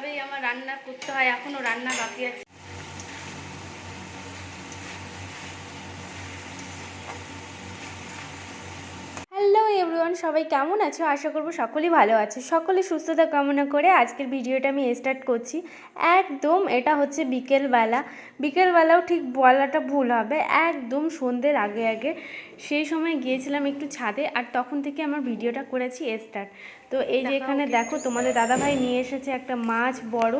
এইভাবেই আমার রান্না করতে হয় এখনও রান্না বাকি আছে। হ্যালো এভরিওয়ান সবাই কেমন আছো? আশা করব সকলেই ভালো আছে। সকলে সুস্থতা কামনা করে আজকের ভিডিওটা আমি স্টার্ট করছি। একদম এটা হচ্ছে বিকেলবেলা। বিকেলবেলাও ঠিক বলাটা ভুল হবে। একদম সন্ধ্যের আগে আগে। সেই সময় গিয়েছিলাম একটু ছাদে আর তখন থেকে আমার ভিডিওটা করেছি স্টার্ট তো এই যে এখানে দেখো তোমাদের দাদাভাই নিয়ে এসেছে একটা মাছ বড়।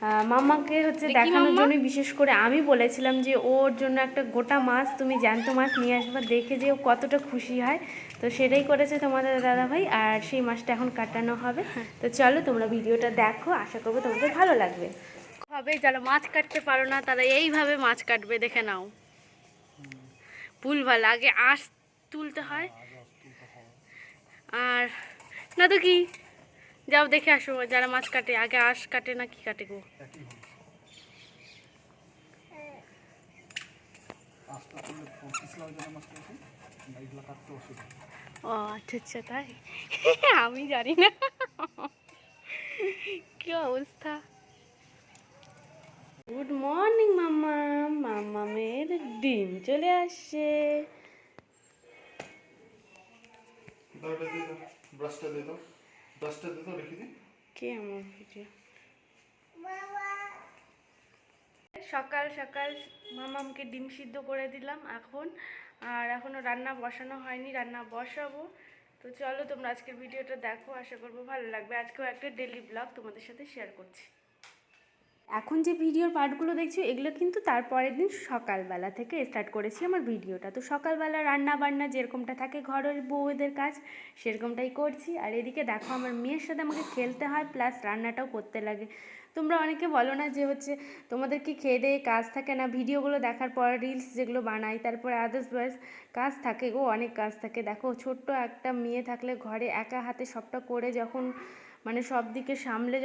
আহ, মাম্মাকে হচ্ছে দেখানোর জন্য বিশেষ করে আমি বলেছিলাম যে ওর জন্য একটা গোটা মাছ তুমি জ্যান্ত মাছ নিয়ে আসবে দেখে যে ও কতটা খুশি হয়। তো সেটাই করেছে তোমাদের দাদাভাই আর সেই মাছটা এখন কাটানো হবে। তো চলো তোমরা ভিডিওটা দেখো আশা করব তোমাদের ভালো লাগবে। হবে যারা মাছ কাটতে পারো না তারা এইভাবে মাছ কাটবে দেখে নাও। ভুল ভালো আগে আঁশ তুলতে হয়। আর না তো কি? যাও দেখে আসো যারা মাছ কাটে, আগে আঁশ কাটে না কি কাটে গো? আচ্ছা আচ্ছা তাই? আমি জানি না। কি অবস্থা? Good morning mamma. মাম্মামের ডিম চলে আসছে। ব্রাশটা দিয়ে দাও। দিয়ে রেখে দিই। কে আমার ভিডিও? সকাল সকাল মামামকে ডিম সিদ্ধ করে দিলাম এখন। আর এখনও রান্না বসানো হয়নি, রান্না বসাবো। তো চলো তোমরা আজকের ভিডিওটা দেখো, আশা করব ভালো লাগবে। আজকেও একটা ডেলি ব্লগ তোমাদের সাথে শেয়ার করছি। এখন যে ভিডিওর পার্টগুলো দেখছ, এগুলো কিন্তু তারপরের দিন সকালবেলা থেকে স্টার্ট করেছি আমার ভিডিওটা। তো সকালবেলা রান্না বান্না যেরকমটা থাকে ঘরের বউদের কাজ, সেরকমটাই করছি। আর এদিকে দেখো আমার মেয়ের সাথে আমাকে খেলতে হয় প্লাস রান্নাটাও করতে লাগে। তোমরা অনেকে বলো না যে হচ্ছে, তোমাদের কি খেয়ে দেয়ে কাজ থাকে না? ভিডিওগুলো দেখার পর রিলস যেগুলো বানাই, তারপরে আদার্স বয়স কাজ থাকে গো, অনেক কাজ থাকে। দেখো ছোট্ট একটা মেয়ে থাকলে ঘরে একা হাতে সবটা করে যখন মানে সব দিকে সামলে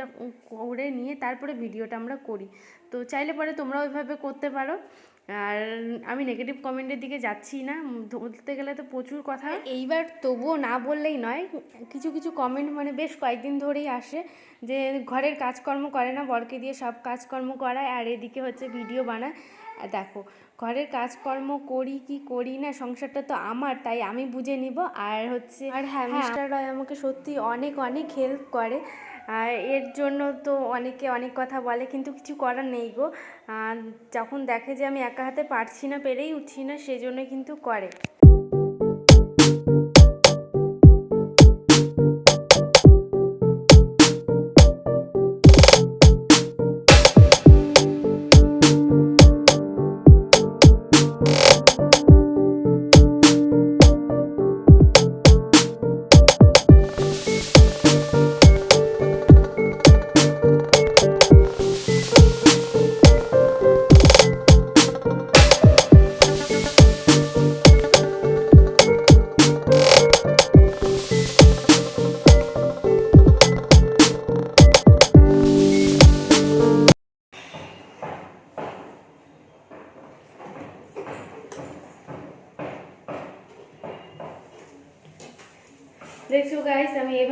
করে নিয়ে তারপরে ভিডিওটা আমরা করি। তো চাইলে পরে তোমরা ওইভাবে করতে পারো। আর আমি নেগেটিভ কমেন্টের দিকে যাচ্ছি না। বলতে গেলে তো প্রচুর কথা। এইবার তবুও না বললেই নয়। কিছু কিছু কমেন্ট মানে বেশ কয়েকদিন ধরেই আসে যে, ঘরের কাজকর্ম করে না, বরকে দিয়ে সব কাজকর্ম করায়। আর এদিকে হচ্ছে ভিডিও বানায়। দেখো ঘরের কাজকর্ম করি কি করি না সংসারটা তো আমার তাই আমি বুঝে নিব। আর হচ্ছে আর হ্যামিস্টার রয় আমাকে সত্যি অনেক অনেক হেল্প করে। আর এর জন্য তো অনেকে অনেক কথা বলে কিন্তু কিছু করার নেই গো। যখন দেখে যে আমি একা হাতে পারছি না পেরেই উঠছি না সেজন্য কিন্তু করে।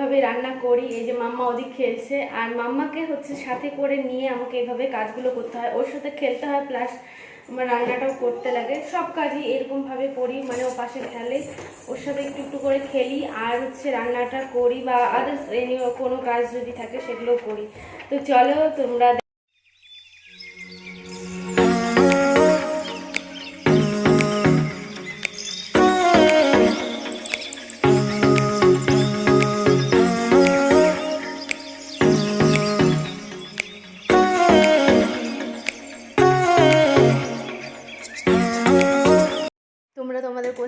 এভাবে রান্না করি, এই যে মাম্মা ওদিক খেলছে, আর মাম্মাকে হচ্ছে সাথে করে নিয়ে আমাকে এভাবে কাজগুলো করতে হয়। ওর সাথে খেলতে হয় প্লাস আমার রান্নাটাও করতে লাগে। সব কাজই এরকমভাবে করি মানে ও পাশে খেলে। ওর সাথে একটু একটু করে খেলি, আর হচ্ছে রান্নাটা করি বা আদার্স কোনো কাজ যদি থাকে সেগুলো করি। তো চলো তোমরা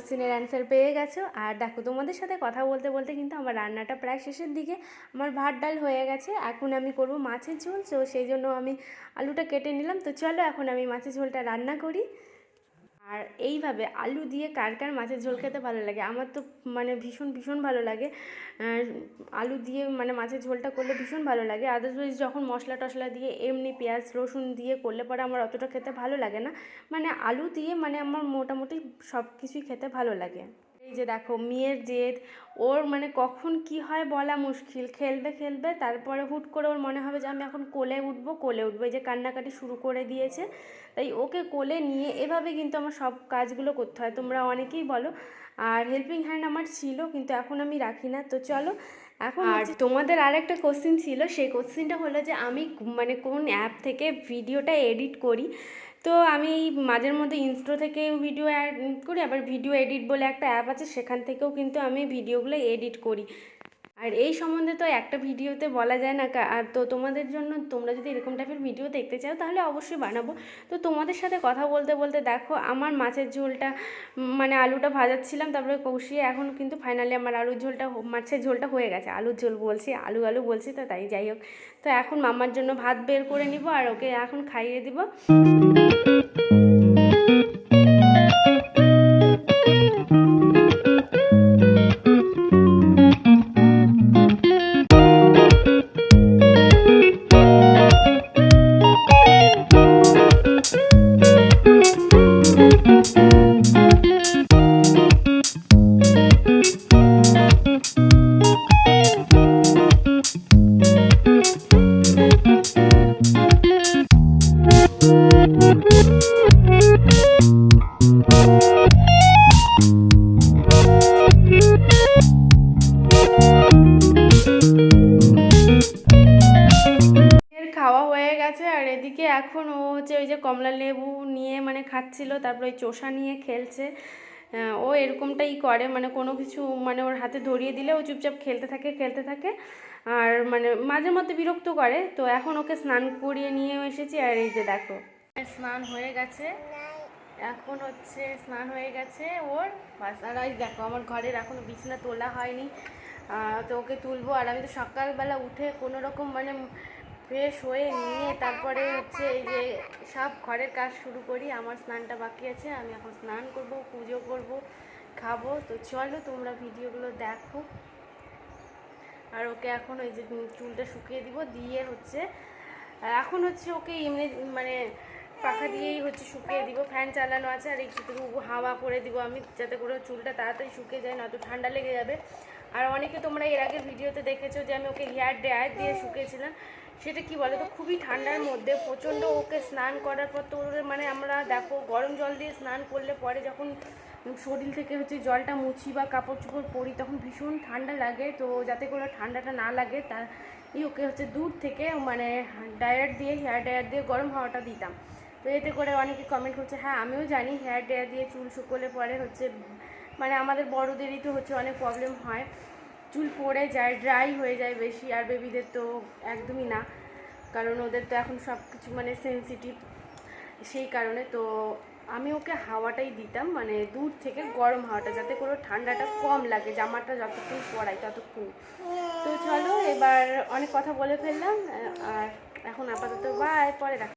কোশ্চেনের অ্যান্সার পেয়ে গেছো। আর দেখো, তোমাদের সাথে কথা বলতে বলতে কিন্তু আমার রান্নাটা প্রায় শেষের দিকে আমার ভাত ডাল হয়ে গেছে। এখন আমি করব মাছের ঝোল, তো সেই জন্য আমি আলুটা কেটে নিলাম। তো চলো, এখন আমি মাছের ঝোলটা রান্না করি। আর এইভাবে আলু দিয়ে কার কার মাছের ঝোল খেতে ভালো লাগে? আমার তো মানে ভীষণ ভীষণ ভালো লাগে। আলু দিয়ে মানে মাছের ঝোলটা করলে ভীষণ ভালো লাগে। আদারওয়াইজ যখন মশলা টশলা দিয়ে, এমনি পেঁয়াজ, রসুন দিয়ে করলে পরে আমার অতটা খেতে ভালো লাগে না। মানে আলু দিয়ে মানে আমার মোটামুটি সব কিছুই খেতে ভালো লাগে। এই যে দেখো মেয়ের জেদ। ওর মানে কখন কি হয় বলা মুশকিল। খেলবে খেলবে তারপরে হুট করে ওর মনে হবে যে আমি এখন কোলে উঠবো কোলে উঠবো। এই যে কান্নাকাটি শুরু করে দিয়েছে। তাই ওকে কোলে নিয়ে এভাবে কিন্তু আমার সব কাজগুলো করতে হয়। তোমরা অনেকেই বলো আর হেল্পিং হ্যান্ড আমার ছিল কিন্তু এখন আমি রাখি না। তো চলো এখন আর তোমাদের আর একটা কোশ্চিন ছিল। সেই কোশ্চিনটা হলো যে আমি মানে কোন অ্যাপ থেকে ভিডিওটা এডিট করি? তো আমি মাঝের মধ্যে ইনস্টো থেকে ভিডিও অ্যাড করি, আবার ভিডিও এডিট বলে একটা অ্যাপ আছে, সেখান থেকেও কিন্তু আমি ভিডিওগুলো এডিট করি। আর এই সম্বন্ধে তো একটা ভিডিওতে বলা যায় না আর তো তোমাদের জন্য তোমরা যদি এরকম টাইপের ভিডিও দেখতে চাও, তাহলে অবশ্যই বানাবো। তো তোমাদের সাথে কথা বলতে বলতে দেখো, আমার মাছের ঝোলটা মানে আলুটা ভাজাচ্ছিলাম, তারপরে কষিয়ে এখন কিন্তু ফাইনালি আমার আলুর ঝোলটা মাছের ঝোলটা হয়ে গেছে। আলুর ঝোল বলছি, আলু আলু বলছি তো তাই যাই হোক। তো এখন মামার জন্য ভাত বের করে নিব আর ওকে এখন খাইয়ে দিব। এখন ও হচ্ছে ওই যে কমলা লেবু নিয়ে মানে খাচ্ছিল, তারপরে ওই চোষা নিয়ে খেলছে। ও এরকমটাই করে মানে কোনো কিছু মানে ওর হাতে ধরিয়ে দিলে ও চুপচাপ খেলতে থাকে খেলতে থাকে। আর মানে মাঝে মধ্যে বিরক্ত করে, তো এখন ওকে স্নান করিয়ে নিয়ে এসেছি। আর এই যে দেখো, স্নান হয়ে গেছে। এখন হচ্ছে স্নান হয়ে গেছে ওর। বাস, আর এই দেখো, আমার ঘরের এখনও বিছানা তোলা হয়নি। তো ওকে তুলবো। আর আমি তো সকালবেলা উঠে কোনো রকম মানে ফ্রেশ হয়ে নিয়ে তারপরে হচ্ছে এই যে সব ঘরের কাজ শুরু করি, আমার স্নানটা বাকি আছে, আমি এখন স্নান করব, পুজো করব, খাব। তো চলো তোমরা ভিডিওগুলো দেখো। আর ওকে এখন ওই যে চুলটা শুকিয়ে দিব, দিয়ে হচ্ছে, এখন হচ্ছে ওকে এমনি মানে পাখা দিয়েই হচ্ছে শুকিয়ে দিব। ফ্যান চালানো আছে, আর একটু হাওয়া করে দিব আমি, যাতে করে চুলটা তাড়াতাড়ি শুকিয়ে যায়, নয়তো ঠান্ডা লেগে যাবে। আর অনেকে তোমরা এর আগে ভিডিওতে দেখেছ যে আমি ওকে হেয়ার ড্রায়ার দিয়ে শুকিয়েছিলাম। সেটা কি বলে তো খুবই ঠান্ডার মধ্যে প্রচণ্ড ওকে স্নান করার পর তো মানে আমরা দেখো গরম জল দিয়ে স্নান করলে পরে যখন শরীর থেকে হচ্ছে জলটা মুছি বা কাপড় চোপড় পরি তখন ভীষণ ঠান্ডা লাগে। তো যাতে করে ঠান্ডাটা না লাগে তার ওকে হচ্ছে দূর থেকে মানে ডায়ার দিয়ে, হেয়ার ড্রায়ার দিয়ে গরম হাওয়াটা দিতাম। তো এতে করে অনেকে কমেন্ট করছে হ্যাঁ আমিও জানি হেয়ার ড্রায়ার দিয়ে চুল শুকোলে পরে হচ্ছে মানে আমাদের বড়োদেরই তো হচ্ছে অনেক প্রবলেম হয়। চুল পড়ে যায় ড্রাই হয়ে যায় বেশি, আর বেবিদের তো একদমই না। কারণ ওদের তো এখন সব কিছু মানে সেন্সিটিভ সেই কারণে তো আমি ওকে হাওয়াটাই দিতাম মানে দূর থেকে গরম হাওয়াটা, যাতে করে ঠান্ডাটা কম লাগে, জামাটা যতক্ষণ পরাই ততক্ষণ তো চলো, এবার অনেক কথা বলে ফেললাম, আর এখন আপাতত বাই পরে রাখ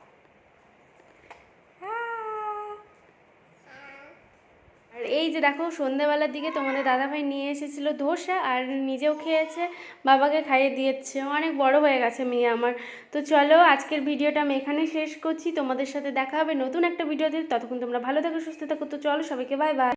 আর এই যে দেখো, সন্ধ্যেবেলার দিকে তোমাদের দাদাভাই নিয়ে এসেছিল ধোসা আর নিজেও খেয়েছে, বাবাকে খাইয়ে দিয়েছে। অনেক বড় হয়ে গেছে মেয়ে আমার। তো চলো, আজকের ভিডিওটা আমি এখানে শেষ করছি। তোমাদের সাথে দেখা হবে নতুন একটা ভিডিও দিয়ে ততক্ষণ তোমরা ভালো থাকো, সুস্থ থাকো। তো চলো সবাইকে বাই বাই